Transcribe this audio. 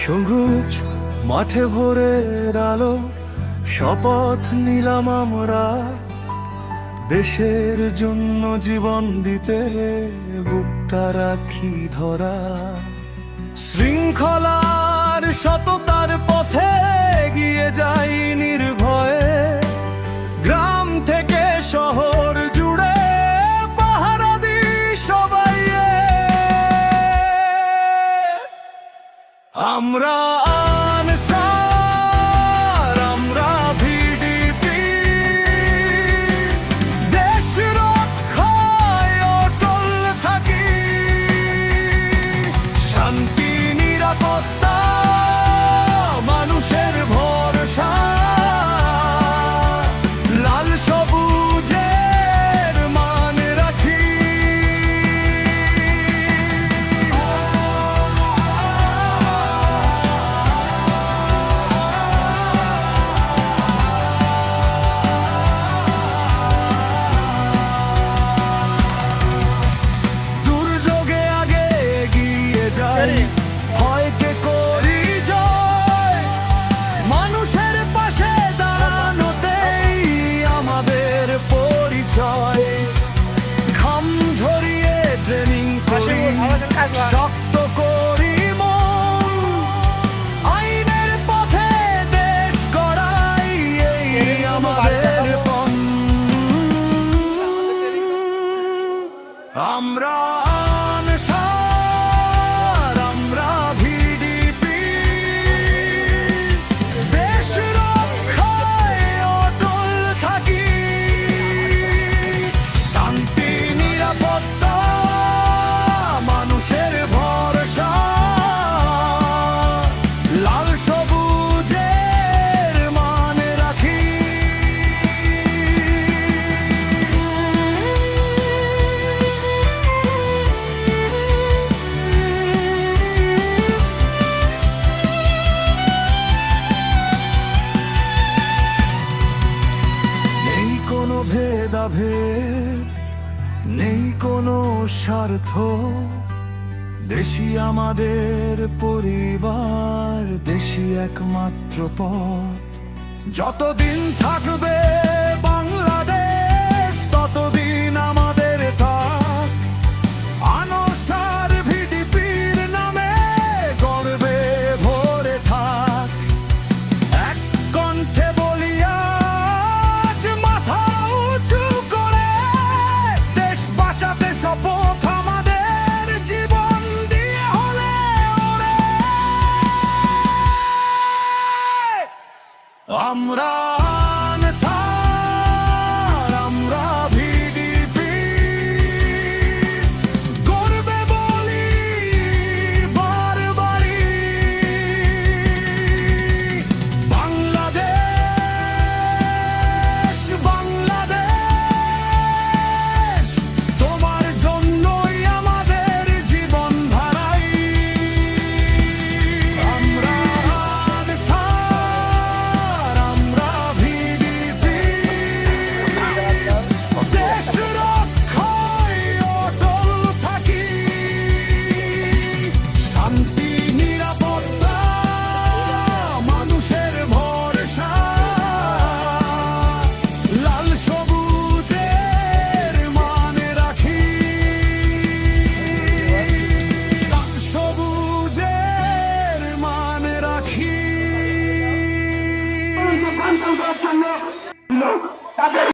সবুজ মাঠে ভোরের আলো শপথ নিলাম আমরা। দেশের জন্য জীবন দিতে বুকটা রাখি ধরা। শৃঙ্খলার সততার পথে গিয়ে যাই নির্ভয়ে। গ্রাম থেকে শহর জুড়ে পাহারা সবাই আমরা ready. স্বার্থ দেশি আমাদের পরিবার দেশি একমাত্র পথ। যতদিন থাকবে আমরা করার জন্য। তাদের